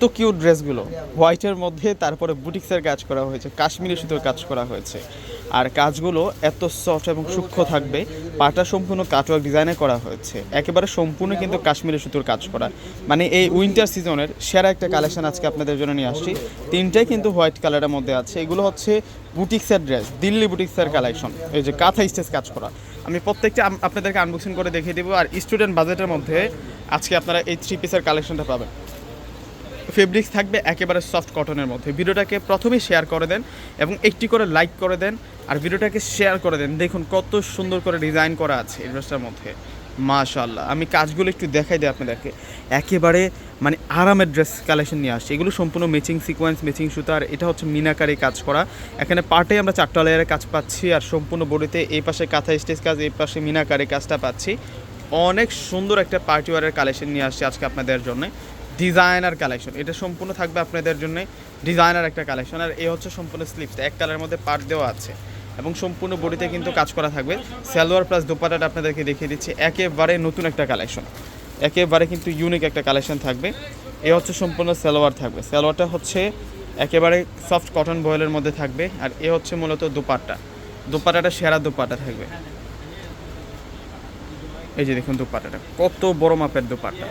এত কিউট ড্রেসগুলো। হোয়াইটের মধ্যে তারপরে বুটিক্সের কাজ করা হয়েছে, কাশ্মীরি সুতোর কাজ করা হয়েছে। আর কাজগুলো এত সফট এবং সূক্ষ্ম থাকবে, পাটা সম্পূর্ণ কাটওয়ার্ক ডিজাইনে করা হয়েছে। একেবারে সম্পূর্ণ কিন্তু কাশ্মীরি সুতোর কাজ করা। মানে এই উইন্টার সিজনের সেরা একটা কালেকশন আজকে আপনাদের জন্য নিয়ে আসছি। তিনটাই কিন্তু হোয়াইট কালারের মধ্যে আছে। এগুলো হচ্ছে বুটিক্সের ড্রেস দিল্লি বুটিক্সের কালেকশন এই যে কাঁথা স্টেজ কাজ করা। আমি প্রত্যেকটা আপনাদেরকে আনবক্সিং করে দেখিয়ে দেবো। আর স্টুডেন্ট বাজেটের মধ্যে আজকে আপনারা এই থ্রি পিসের কালেকশনটা পাবেন। ফেব্রিক্স থাকবে একেবারে সফট কটনের মধ্যে। ভিডিওটাকে প্রথমেই শেয়ার করে দেন এবং একটি করে লাইক করে দেন আর ভিডিওটাকে শেয়ার করে দেন। দেখুন কত সুন্দর করে ডিজাইন করা আছে এই ড্রেসটার মধ্যে। মাশাল্লাহ আমি কাজগুলো একটু দেখাই দিই আপনাদেরকে। একেবারে মানে আরামের ড্রেস কালেকশন নিয়ে আসছে। এগুলো সম্পূর্ণ ম্যাচিং সিকোয়েন্স ম্যাচিং সুতার এটা হচ্ছে মিনাকারি কাজ করা। এখানে পার্টে আমরা চারটা লেয়ারের কাজ পাচ্ছি আর সম্পূর্ণ বডিতে এই পাশে কাঁথা স্টেজ কাজ, এই পাশে মিনাকারি কাজটা পাচ্ছি। অনেক সুন্দর একটা পার্টি ওয়ারের কালেকশন নিয়ে আসছে আজকে আপনাদের জন্য। Designer collection. এটা সম্পূর্ণ থাকবে আপনাদের জন্য ডিজাইনার একটা কালেকশন। আর এই হচ্ছে সম্পূর্ণ স্লিপসটা এক কালারের মধ্যে পার্ট দেওয়া আছে। এবং সম্পূর্ণ বডিতে কিন্তু কাজ করা থাকবে। সালোয়ার প্লাস দোপাটাটা আপনাদেরকে দেখিয়ে দিচ্ছি। একেবারে নতুন একটা কালেকশন। একেবারে কিন্তু ইউনিক একটা কালেকশন থাকবে। এ হচ্ছে সম্পূর্ণ সালোয়ার থাকবে। সালোয়ারটা হচ্ছে একেবারে সফট কটন বয়েলের মধ্যে থাকবে। আর এ হচ্ছে মূলত দোপাট্টা। দোপাট্টাটা সেরা দোপাট্টা থাকবে। এই যে দেখুন দোপাট্টাটা। কত বড় মাপের দোপাট্টা।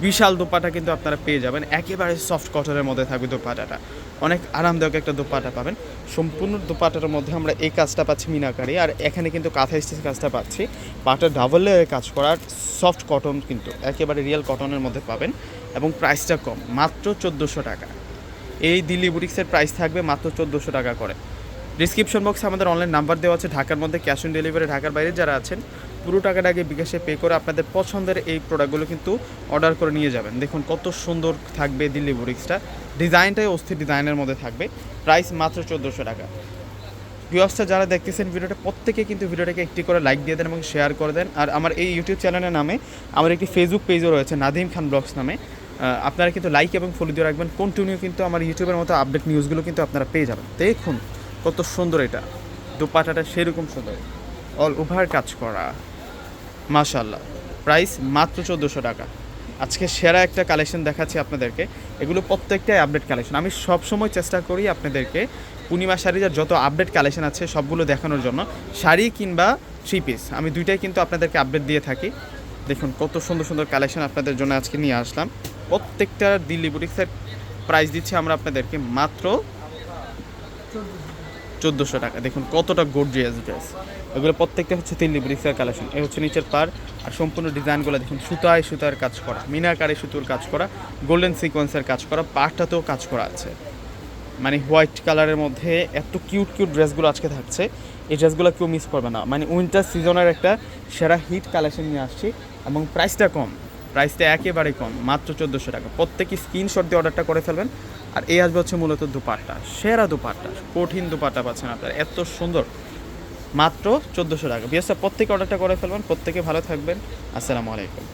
বিশাল দোপাটা কিন্তু আপনারা পেয়ে যাবেন। একেবারে সফট কটনের মধ্যে থাকবে দোপাটাটা। অনেক আরামদায়ক একটা দোপাটা পাবেন। সম্পূর্ণ দোপাটার মধ্যে আমরা এই কাজটা পাচ্ছি মিনাকারি। আর এখানে কিন্তু কাঁথা স্টিচ কাজটা পাচ্ছি। পাটা ডাবল লেয়ারে কাজ করার সফট কটন কিন্তু একেবারে রিয়েল কটনের মধ্যে পাবেন। এবং প্রাইসটা কম, মাত্র চোদ্দোশো টাকা। এই দিল্লি বুটিক্সের প্রাইস থাকবে মাত্র চোদ্দোশো টাকা করে। ডিসক্রিপশন বক্সে আমাদের অনলাইন নাম্বার দেওয়া আছে। ঢাকার মধ্যে ক্যাশ অন ডেলিভারি ঢাকার বাইরে যারা আছেন পুরো টাকাটা আগে বিকাশে পে করে আপনাদের পছন্দের এই প্রোডাক্টগুলো কিন্তু অর্ডার করে নিয়ে যাবেন। দেখুন কত সুন্দর থাকবে দিল্লি বুটিক্সটা ডিজাইনটাই অস্থির ডিজাইনের মধ্যে থাকবে। প্রাইস মাত্র চোদ্দোশো টাকা। ভিউয়ার্সটা যারা দেখতেছেন ভিডিওটা, প্রত্যেকে কিন্তু ভিডিওটাকে একটি করে লাইক দিয়ে দেন এবং শেয়ার করে দেন। আর আমার এই ইউটিউব চ্যানেলের নামে আমার একটি ফেসবুক পেজও রয়েছে নাদিম খান ব্লগস নামে। আপনারা কিন্তু লাইক এবং ফলো দিয়ে রাখবেন। কন্টিনিউ কিন্তু আমার ইউটিউবের মতো আপডেট নিউজগুলো কিন্তু আপনারা পেয়ে যাবেন। দেখুন কত সুন্দর এটা। দুপাটাটা সেরকম সুন্দর। অল ওভার কাজ করা। মাশাল্লাহ প্রাইস মাত্র চোদ্দোশো টাকা। আজকে সেরা একটা কালেকশন দেখাচ্ছি আপনাদেরকে। এগুলো প্রত্যেকটাই আপডেট কালেকশন। আমি সব সময় চেষ্টা করি আপনাদেরকে পূর্ণিমা শাড়ির যত আপডেট কালেকশন আছে সবগুলো দেখানোর জন্য, শাড়ি কিংবা থ্রি পিস আমি দুইটাই কিন্তু আপনাদেরকে আপডেট দিয়ে থাকি। দেখুন, কত সুন্দর সুন্দর কালেকশন আপনাদের জন্য আজকে নিয়ে আসলাম। প্রত্যেকটা দিল্লি বুটিক্সের প্রাইস দিচ্ছি আমরা আপনাদেরকে মাত্র চোদ্দোশো টাকা। দেখুন কতটা গর্জিয়াস ড্রেস এগুলো প্রত্যেকটা হচ্ছে দিল্লি ব্রিক্সের কালেকশন এ হচ্ছে নিচের পার আর সম্পূর্ণ ডিজাইনগুলো দেখুন, সুতায় সুতার কাজ করা, মিনাকারে সুতোর কাজ করা গোল্ডেন সিকোয়েন্সের কাজ করা, পাটটাতেও কাজ করা আছে। মানে হোয়াইট কালারের মধ্যে এত কিউট কিউট ড্রেসগুলো আজকে থাকছে, এই ড্রেসগুলো কেউ মিস করবে না। মানে উইন্টার সিজনের একটা সেরা হিট কালেকশন নিয়ে আসছি এবং প্রাইসটা কম। প্রাইসটা একেবারে কম, মাত্র চোদ্দোশো টাকা। প্রত্যেকে স্ক্রিনশট দিয়ে অর্ডারটা করে ফেলবেন। আর এই আসবে হচ্ছে মূলত দুপাট্টা, সেরা দুপাট্টা, কঠিন দুপাট্টা পাচ্ছেন আপনারা, এত সুন্দর। মাত্র চোদ্দোশো টাকা। বিএসটা প্রত্যেকে অর্ডারটা করে ফেলবেন, প্রত্যেকে ভালো থাকবেন। আসসালামু আলাইকুম।